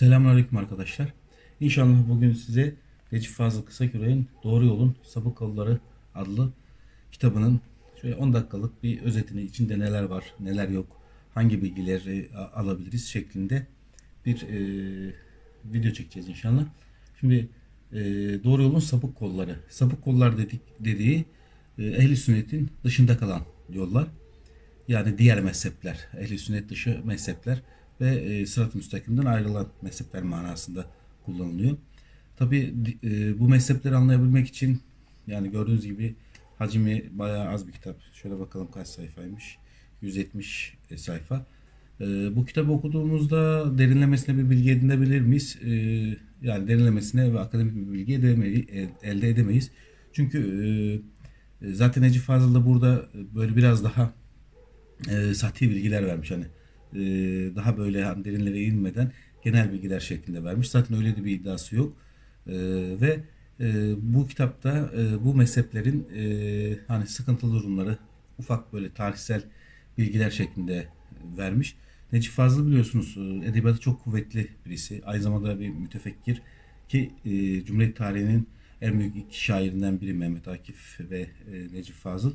Selamünaleyküm arkadaşlar. İnşallah bugün size Recep Fazıl Kısaküre'nin Doğru Yolun Sapık Kolları adlı kitabının şöyle 10 dakikalık bir özetini, içinde neler var, neler yok, hangi bilgileri alabiliriz şeklinde bir e, video çekeceğiz inşallah. Şimdi e, Doğru Yolun Sapık Kolları. Sapık kollar dedik dediği e, ehli sünnetin dışında kalan yollar. Yani diğer mezhepler, ehli sünnet dışı mezhepler ve e, sırat-ı müstakimden ayrılan mezhepler manasında kullanılıyor. Tabi bu mezhepleri anlayabilmek için yani gördüğünüz gibi hacmi bayağı az bir kitap. Şöyle bakalım kaç sayfaymış. 170 sayfa. E, bu kitabı okuduğumuzda derinlemesine bir bilgi edinebilir miyiz? E, yani derinlemesine ve akademik bir bilgi edemeyi, elde edemeyiz. Çünkü e, zaten Necip Fazıl da burada böyle biraz daha e, sahte bilgiler vermiş hani e, daha böyle derinlere inmeden genel bilgiler şeklinde vermiş. Zaten öyle de bir iddiası yok. E, ve e, bu kitapta e, bu mezheplerin e, hani sıkıntılı durumları ufak böyle tarihsel bilgiler şeklinde vermiş. Necip Fazıl biliyorsunuz e, edebiyatı çok kuvvetli birisi. Aynı zamanda bir mütefekkir ki e, Cumhuriyet tarihinin en büyük iki şairinden biri Mehmet Akif ve e, Necip Fazıl.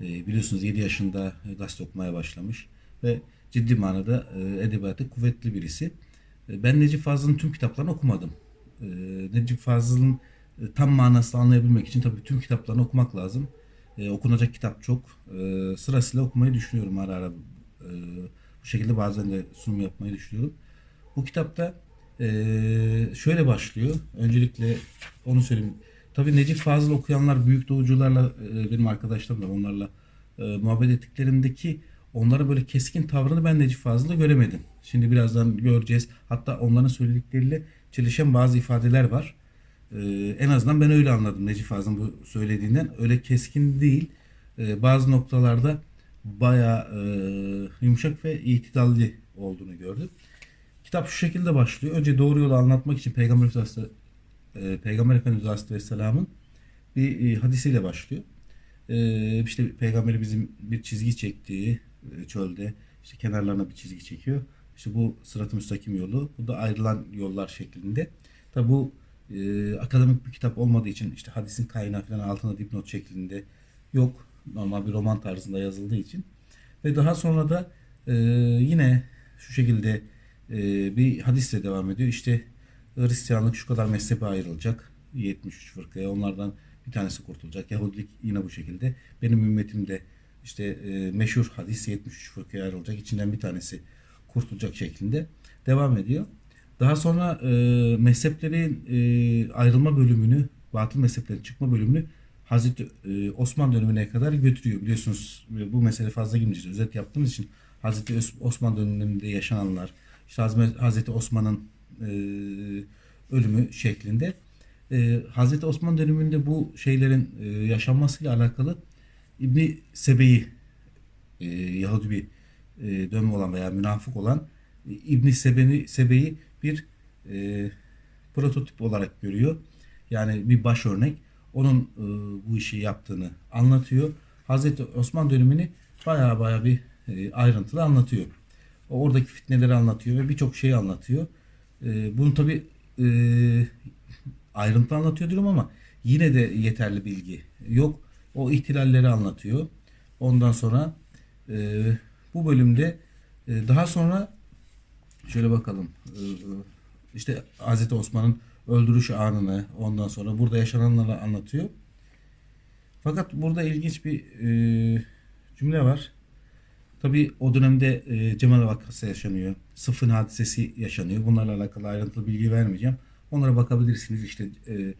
E, biliyorsunuz 7 yaşında gazete okumaya başlamış ve ciddi manada e, edebiyatı kuvvetli birisi. E, ben Necip Fazıl'ın tüm kitaplarını okumadım. E, Necip Fazıl'ın e, tam manasını anlayabilmek için tabii tüm kitaplarını okumak lazım. Okunacak kitap çok. Sırasıyla okumayı düşünüyorum ara ara. Bu şekilde bazen de sunum yapmayı düşünüyorum. Bu kitapta e, şöyle başlıyor. Öncelikle onu söyleyeyim. Tabii Necip Fazıl okuyanlar, büyük doğucularla benim arkadaşlarım da onlarla muhabbet ettiklerindeki onlara böyle keskin tavrını ben Necip Fazıl'da göremedim. Şimdi birazdan göreceğiz. Hatta onların söyledikleriyle çelişen bazı ifadeler var. E, en azından ben öyle anladım Necip Fazıl'ın bu söylediğinden. Öyle keskin değil. E, bazı noktalarda bayağı e, yumuşak ve itidalli olduğunu gördüm. Kitap şu şekilde başlıyor. Önce doğru yolu anlatmak için Peygamber Efendimiz e, Peygamber Efendimiz Aleyhisselam'ın bir e, hadisiyle başlıyor. E, işte Peygamberi bizim bir çizgi çektiği çölde işte kenarlarına bir çizgi çekiyor. İşte bu sırat-ı müstakim yolu. Bu da ayrılan yollar şeklinde. Tabi bu e, akademik bir kitap olmadığı için işte hadisin kaynağı falan altında dipnot şeklinde yok. Normal bir roman tarzında yazıldığı için. Ve daha sonra da e, yine şu şekilde e, bir hadisle devam ediyor. İşte Hristiyanlık şu kadar mezhebe ayrılacak. 73 fırkaya. Onlardan bir tanesi kurtulacak. Yahudilik yine bu şekilde. Benim ümmetim de işte e, meşhur hadis 73 fırkaya ayrılacak. İçinden bir tanesi kurtulacak şeklinde devam ediyor. Daha sonra e, mezheplerin e, ayrılma bölümünü, batıl mezheplerin çıkma bölümünü Hazreti e, Osman dönemine kadar götürüyor. Biliyorsunuz e, bu mesele fazla girmeyeceğiz. Özet yaptığımız için Hazreti Os- Osman döneminde yaşananlar, işte Hazreti Osman'ın e, ölümü şeklinde. E, Hazreti Osman döneminde bu şeylerin e, yaşanmasıyla alakalı İbni Sebe'yi e, Yahudi bir e, dönme olan veya münafık olan e, İbni Sebe'yi bir e, prototip olarak görüyor. Yani bir baş örnek. Onun e, bu işi yaptığını anlatıyor. Hazreti Osman dönemini baya baya bir e, ayrıntılı anlatıyor. Oradaki fitneleri anlatıyor ve birçok şeyi anlatıyor. E, bunu tabi e, ayrıntı anlatıyor diyorum ama yine de yeterli bilgi yok. O ihtilalleri anlatıyor. Ondan sonra e, bu bölümde e, daha sonra şöyle bakalım e, işte Hazreti Osman'ın öldürüş anını ondan sonra burada yaşananları anlatıyor. Fakat burada ilginç bir e, cümle var. Tabi o dönemde e, Cemal vakası yaşanıyor. Sıfın hadisesi yaşanıyor. Bunlarla alakalı ayrıntılı bilgi vermeyeceğim. Onlara bakabilirsiniz. İşte e,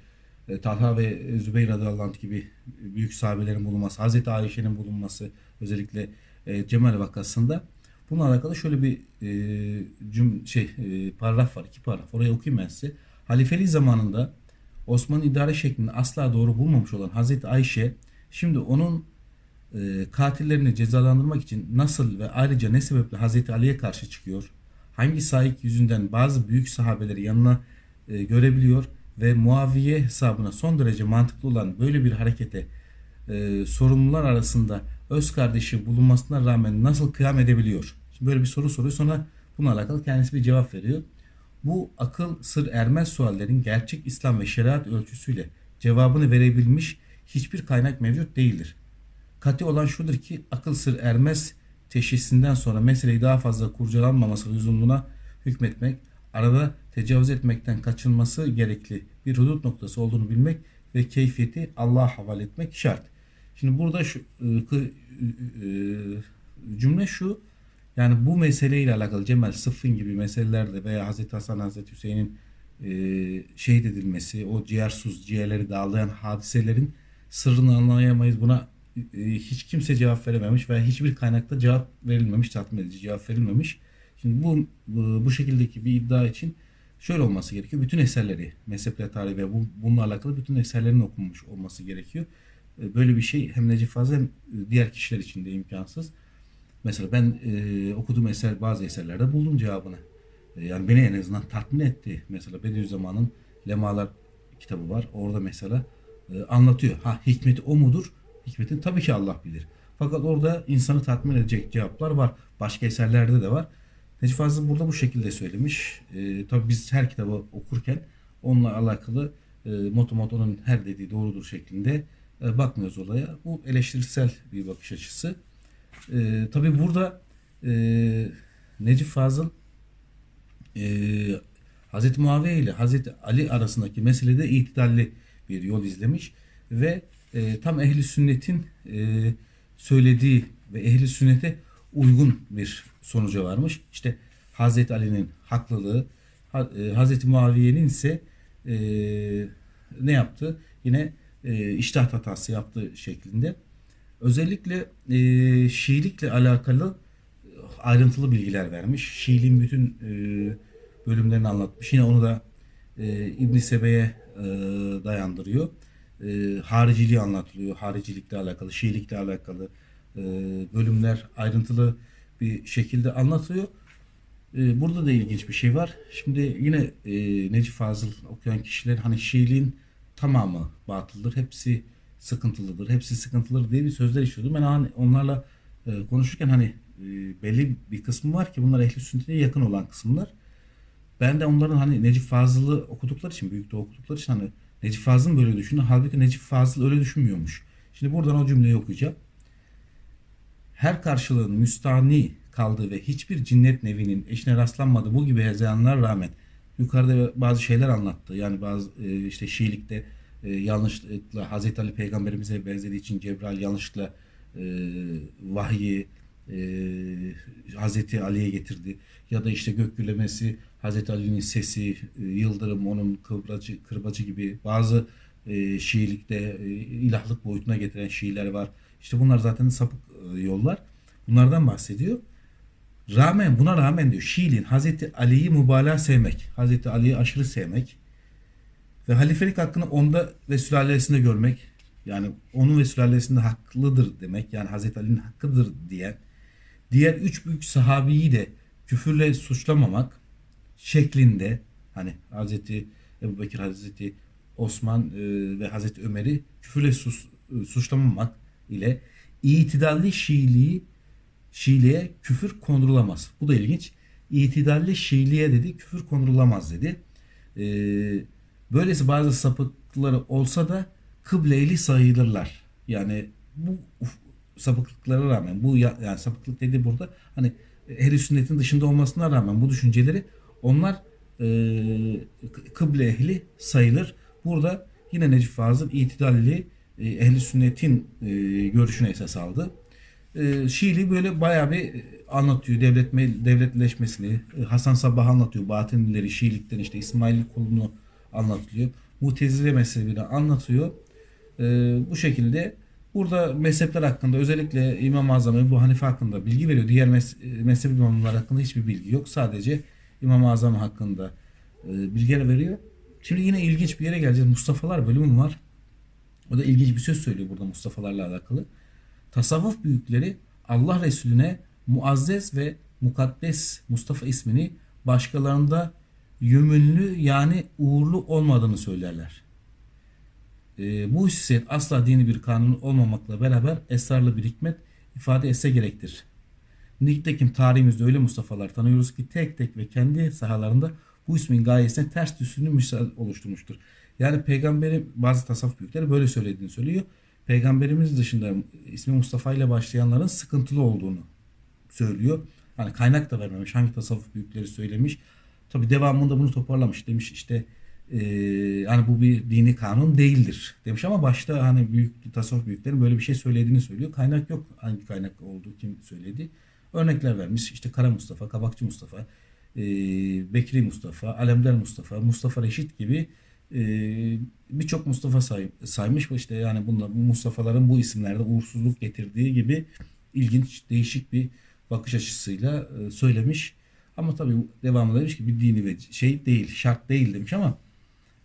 e, Talha ve Zübeyir radıyallahu anh gibi büyük sahabelerin bulunması, Hazreti Ayşe'nin bulunması özellikle e, Cemal vakasında bununla alakalı şöyle bir e, cüm şey paragraf var, iki paragraf. Orayı okuyayım ben size. Halifeli zamanında Osmanlı idare şeklini asla doğru bulmamış olan Hazreti Ayşe şimdi onun katillerini cezalandırmak için nasıl ve ayrıca ne sebeple Hazreti Ali'ye karşı çıkıyor? Hangi sahip yüzünden bazı büyük sahabeleri yanına görebiliyor ve Muaviye hesabına son derece mantıklı olan böyle bir harekete e, sorumlular arasında öz kardeşi bulunmasına rağmen nasıl kıyam edebiliyor? Şimdi böyle bir soru soruyor sonra bununla alakalı kendisi bir cevap veriyor. Bu akıl sır ermez suallerin gerçek İslam ve şeriat ölçüsüyle cevabını verebilmiş hiçbir kaynak mevcut değildir. Kati olan şudur ki akıl sır ermez teşhisinden sonra meseleyi daha fazla kurcalanmaması lüzumuna hükmetmek, arada tecavüz etmekten kaçınması gerekli bir hudut noktası olduğunu bilmek ve keyfiyeti Allah'a havale etmek şart. Şimdi burada şu e, e, e, cümle şu yani bu meseleyle alakalı Cemal Sıffın gibi meselelerde veya Hazreti Hasan Hazreti Hüseyin'in şehit edilmesi, o ciğersuz ciğerleri dağlayan hadiselerin sırrını anlayamayız. Buna hiç kimse cevap verememiş veya hiçbir kaynakta cevap verilmemiş, tatmin edici cevap verilmemiş. Şimdi bu, bu şekildeki bir iddia için şöyle olması gerekiyor. Bütün eserleri, mezheple tarihi ve bu, bununla alakalı bütün eserlerin okunmuş olması gerekiyor. E, Böyle bir şey hem Necip Fazıl hem e, diğer kişiler için de imkansız. Mesela ben e, okuduğum eser bazı eserlerde buldum cevabını. E, yani beni en azından tatmin etti. Mesela Bediüzzaman'ın Lemalar kitabı var. Orada mesela e, anlatıyor. Ha hikmeti o mudur? Hikmetini tabii ki Allah bilir. Fakat orada insanı tatmin edecek cevaplar var. Başka eserlerde de var. Necip Fazıl burada bu şekilde söylemiş. E, tabii biz her kitabı okurken onunla alakalı e, motomot onun her dediği doğrudur şeklinde e, bakmıyoruz olaya. Bu eleştirisel bir bakış açısı. E, tabii burada e, Necip Fazıl e, Hazreti Muaviye ile Hazreti Ali arasındaki meselede itidalli bir yol izlemiş ve e, tam ehli sünnetin e, söylediği ve ehli sünnete uygun bir sonuca varmış. İşte Hazreti Ali'nin haklılığı, Ha- e, Hazreti Muaviye'nin ise e, ne yaptı? Yine e, iştahat hatası yaptığı şeklinde. Özellikle e, Şiilikle alakalı ayrıntılı bilgiler vermiş. Şiiliğin bütün e, bölümlerini anlatmış. Yine onu da e, İbn Sebe'ye e, dayandırıyor. E, hariciliği anlatılıyor. Haricilikle alakalı, Şiilikle alakalı e, bölümler ayrıntılı bir şekilde anlatıyor. E, burada da ilginç bir şey var. Şimdi yine e, Necip Fazıl okuyan kişiler hani Şiiliğin tamamı batıldır. Hepsi sıkıntılıdır. Hepsi sıkıntılıdır diye bir sözler işliyordu. Ben hani onlarla e, konuşurken hani belli bir kısmı var ki bunlar ehli sünnete yakın olan kısımlar. Ben de onların hani Necip Fazıl'ı okudukları için, büyük de okudukları için hani Necip Fazıl'ın böyle düşündü. Halbuki Necip Fazıl öyle düşünmüyormuş. Şimdi buradan o cümleyi okuyacağım. Her karşılığın müstahni kaldığı ve hiçbir cinnet nevinin eşine rastlanmadığı bu gibi hezeyanlar rağmen yukarıda bazı şeyler anlattı. Yani bazı e, işte Şiilikte e, yanlışlıkla Hazreti Ali peygamberimize benzediği için Cebrail yanlışlıkla e, vahyi e, Hazreti Ali'ye getirdi. Ya da işte gök gürlemesi Hazreti Ali'nin sesi, e, yıldırım onun kırbacı, kırbacı gibi bazı e, Şiilikte e, ilahlık boyutuna getiren Şiiler var. İşte bunlar zaten sapık e, yollar. Bunlardan bahsediyor. Rağmen buna rağmen diyor Şiiliğin Hazreti Ali'yi mübalağa sevmek, Hazreti Ali'yi aşırı sevmek ve halifelik hakkını onda ve sülalesinde görmek yani onun ve sülalesinde haklıdır demek yani Hazreti Ali'nin hakkıdır diyen diğer üç büyük sahabiyi de küfürle suçlamamak şeklinde hani Hazreti Ebu Bekir, Hazreti Osman e, ve Hazreti Ömer'i küfürle sus- e, suçlamamak ile itidalli Şiiliği Şiiliğe küfür kondurulamaz. Bu da ilginç. İtidalli Şiiliğe dedi küfür kondurulamaz dedi. Ee, böylesi bazı sapıklıkları olsa da kıbleyli sayılırlar. Yani bu sapıklıklara rağmen bu ya- yani sapıklık dedi burada hani ehli sünnetin dışında olmasına rağmen bu düşünceleri onlar e, kıble ehli sayılır. Burada yine Necip Fazıl itidalli e, ehli sünnetin e, görüşüne esas aldı e, Şiili böyle bayağı bir anlatıyor devletme, devletleşmesini. Hasan Sabbah anlatıyor. Batinileri Şiilikten işte İsmail kulunu anlatılıyor. Mutezile mezhebini anlatıyor. Bu şekilde burada mezhepler hakkında özellikle İmam-ı Azam Ebu Hanife hakkında bilgi veriyor. Diğer mez, mezhep imamlar hakkında hiçbir bilgi yok. Sadece İmam-ı Azam hakkında bilgiler veriyor. Şimdi yine ilginç bir yere geleceğiz. Mustafa'lar bölümü var. O da ilginç bir söz söylüyor burada Mustafa'larla alakalı. Tasavvuf büyükleri Allah Resulüne muazzez ve mukaddes Mustafa ismini başkalarında yümünlü yani uğurlu olmadığını söylerler. Ee, bu hususiyet asla dini bir kanun olmamakla beraber esrarlı bir hikmet ifade etse gerektir. Nitekim tarihimizde öyle Mustafa'lar tanıyoruz ki tek tek ve kendi sahalarında bu ismin gayesine ters düştüğünü misal oluşturmuştur. Yani peygamberin bazı tasavvuf büyükleri böyle söylediğini söylüyor. Peygamberimiz dışında ismi Mustafa ile başlayanların sıkıntılı olduğunu söylüyor. Hani kaynak da vermemiş. Hangi tasavvuf büyükleri söylemiş. Tabi devamında bunu toparlamış. Demiş işte eee hani bu bir dini kanun değildir demiş ama başta hani büyük tasavvuf büyüklerin böyle bir şey söylediğini söylüyor. Kaynak yok. Hangi kaynak olduğu kim söyledi. Örnekler vermiş. İşte Kara Mustafa, Kabakçı Mustafa, eee, Bekri Mustafa, Alemdar Mustafa, Mustafa Reşit gibi eee, birçok Mustafa say, saymış işte yani bunlar bu Mustafa'ların bu isimlerde uğursuzluk getirdiği gibi ilginç, değişik bir bakış açısıyla e, söylemiş. Ama tabii devamında demiş ki bir dini ve şey değil, şart değil demiş ama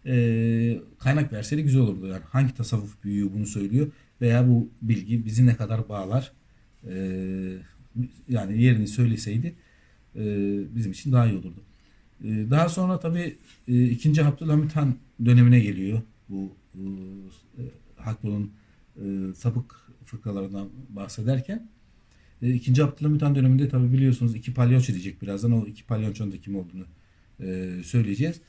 e, kaynak verseydi güzel olurdu. Yani hangi tasavvuf büyüğü bunu söylüyor veya bu bilgi bizi ne kadar bağlar e, yani yerini söyleseydi e, bizim için daha iyi olurdu. E, daha sonra tabii e, 2. Abdülhamit Han dönemine geliyor bu e, Hakkı'nın e, sapık fıkralarından bahsederken. E, İkinci Abdülhamit Han döneminde tabi biliyorsunuz iki palyonço diyecek birazdan. O iki palyonçonun da kim olduğunu e, söyleyeceğiz.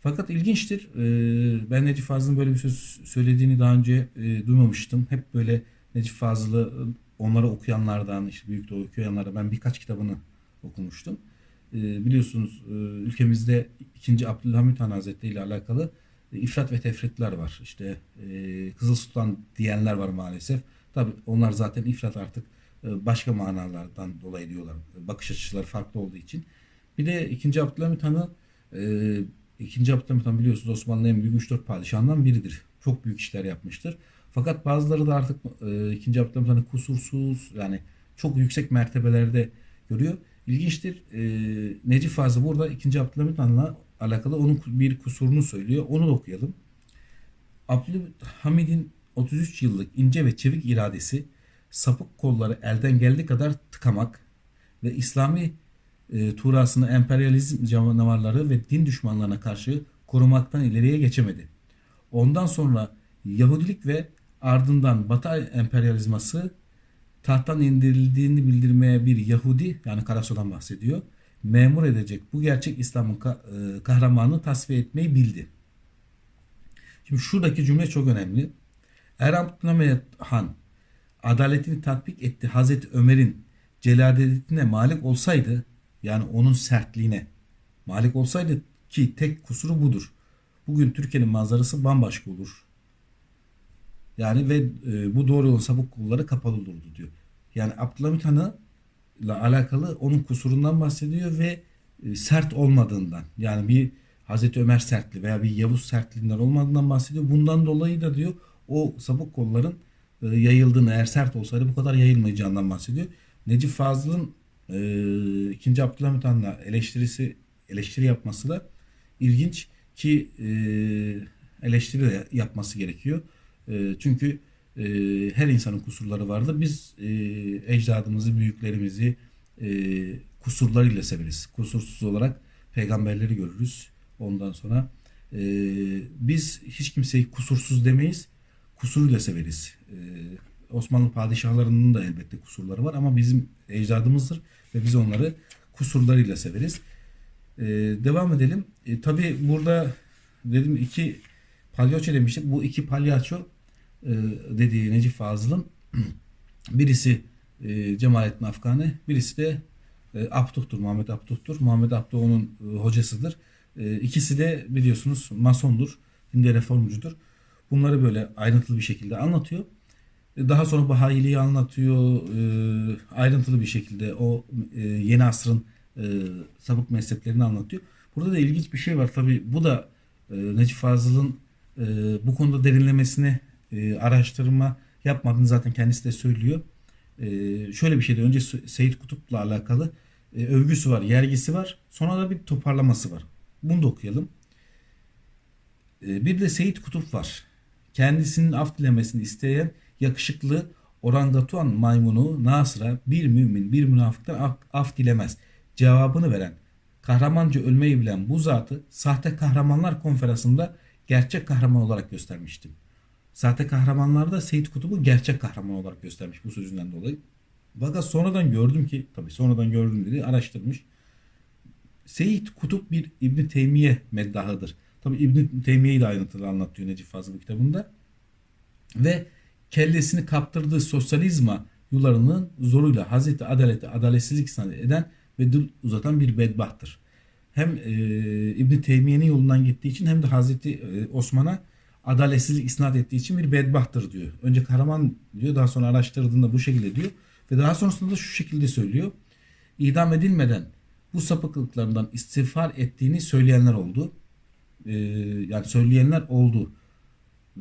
Fakat ilginçtir. E, ben Necip Fazıl'ın böyle bir söz söylediğini daha önce e, duymamıştım. Hep böyle Necip Fazıl'ı onları okuyanlardan, işte büyük de okuyanlardan ben birkaç kitabını okumuştum. E, biliyorsunuz e, ülkemizde 2. Abdülhamit Han Hazretleri ile alakalı e, ifrat ve tefritler var. İşte e, Kızıl Sultan diyenler var maalesef. Tabi onlar zaten ifrat artık e, başka manalardan dolayı diyorlar. Bakış açıları farklı olduğu için. Bir de 2. Abdülhamit Han'ı e, 2. Abdülhamit Han biliyorsunuz Osmanlı'nın en büyük 3-4 padişahından biridir. Çok büyük işler yapmıştır. Fakat bazıları da artık e, 2. Abdülhamit Han'ı kusursuz yani çok yüksek mertebelerde görüyor. İlginçtir. E, Necip Fazıl burada 2. Abdülhamit Han'la alakalı onun bir kusurunu söylüyor. Onu da okuyalım. Abdülhamid'in 33 yıllık ince ve çevik iradesi sapık kolları elden geldiği kadar tıkamak ve İslami e, tuğrasını emperyalizm canavarları ve din düşmanlarına karşı korumaktan ileriye geçemedi. Ondan sonra Yahudilik ve ardından Batı emperyalizması tahttan indirildiğini bildirmeye bir Yahudi yani Karasu'dan bahsediyor. Memur edecek bu gerçek İslam'ın e, kahramanı tasfiye etmeyi bildi. Şimdi şuradaki cümle çok önemli. Eğer Abdülhamit Han adaletini tatbik etti Hazreti Ömer'in celaletine malik olsaydı yani onun sertliğine malik olsaydı ki tek kusuru budur. Bugün Türkiye'nin manzarası bambaşka olur. Yani ve e, bu doğru yolun sapık kolları kapalı olurdu diyor. Yani Abdülhamit Han'ı ile alakalı onun kusurundan bahsediyor ve e, sert olmadığından. Yani bir Hazreti Ömer sertliği veya bir Yavuz sertliğinden olmadığından bahsediyor. Bundan dolayı da diyor o sapık kolların e, yayıldığını eğer sert olsaydı bu kadar yayılmayacağından bahsediyor. Necip Fazıl'ın e, 2. Abdülhamit Han'la eleştirisi eleştiri yapması da ilginç ki e, eleştiri de yapması gerekiyor. E, çünkü e, her insanın kusurları vardır. Biz e, ecdadımızı, büyüklerimizi e, kusurlarıyla severiz. Kusursuz olarak peygamberleri görürüz. Ondan sonra e, biz hiç kimseyi kusursuz demeyiz. Kusuruyla severiz. Osmanlı padişahlarının da elbette kusurları var ama bizim ecdadımızdır ve biz onları kusurlarıyla severiz. E, devam edelim. E, Tabi burada dedim iki palyaço demiştik. Bu iki palyaço e, dediği Necip Fazıl'ın birisi e, Cemalettin Afgani, birisi de e, Abduh'tur, Muhammed Abduh'tur. Muhammed Abduh onun e, hocasıdır. E, ikisi de biliyorsunuz masondur, dinde reformcudur. Bunları böyle ayrıntılı bir şekilde anlatıyor. E, Daha sonra Bahayiliği anlatıyor. e, ayrıntılı bir şekilde o e, yeni asrın e, sapık mezheplerini anlatıyor. Burada da ilginç bir şey var. Tabi bu da e, Necip Fazıl'ın e, bu konuda derinlemesine e, araştırma yapmadığını zaten kendisi de söylüyor. E, şöyle bir şeydi. Önce Seyit Kutup'la alakalı e, övgüsü var, yergisi var. Sonra da bir toparlaması var. Bunu da okuyalım. E, bir de Seyit Kutup var. Kendisinin af dilemesini isteyen yakışıklı orangatuan maymunu Nasır'a bir mümin bir münafıktan af, af dilemez. Cevabını veren, kahramanca ölmeyi bilen bu zatı sahte kahramanlar konferansında gerçek kahraman olarak göstermiştim. Sahte kahramanlarda Seyit Kutup'u gerçek kahraman olarak göstermiş bu sözünden dolayı. Fakat sonradan gördüm ki, tabii sonradan gördüm dedi, araştırmış. Seyit Kutup bir İbn Teymiye meddahıdır. Tabi İbn Teymiye'yi de ayrıntılı anlatıyor Necip Fazıl kitabında. Ve kellesini kaptırdığı sosyalizma yularının zoruyla Hazreti Adaleti adaletsizlik isnat eden ve dil uzatan bir bedbahttır. Hem e, İbn Teymiye'nin yolundan gittiği için hem de Hazreti e, Osman'a adaletsizlik isnat ettiği için bir bedbahttır diyor. Önce kahraman diyor daha sonra araştırdığında bu şekilde diyor. Ve daha sonrasında da şu şekilde söylüyor. İdam edilmeden bu sapıklıklarından istiğfar ettiğini söyleyenler oldu. Ee, yani söyleyenler oldu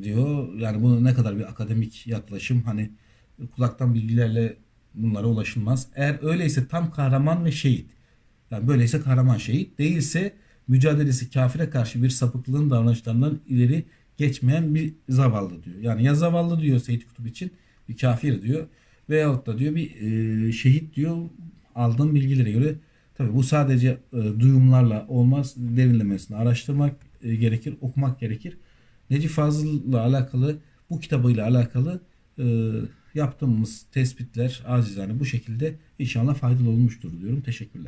diyor. Yani bu ne kadar bir akademik yaklaşım hani kulaktan bilgilerle bunlara ulaşılmaz. Eğer öyleyse tam kahraman ve şehit. Yani böyleyse kahraman şehit değilse mücadelesi kafire karşı bir sapıklığın davranışlarından ileri geçmeyen bir zavallı diyor. Yani ya zavallı diyor Seyyid Kutup için bir kafir diyor veyahut da diyor bir e, şehit diyor aldığım bilgilere göre tabi bu sadece e, duyumlarla olmaz derinlemesine araştırmak e, gerekir okumak gerekir. Necip Fazıl'la alakalı bu kitabıyla alakalı e, yaptığımız tespitler acizane bu şekilde inşallah faydalı olmuştur diyorum. Teşekkürler.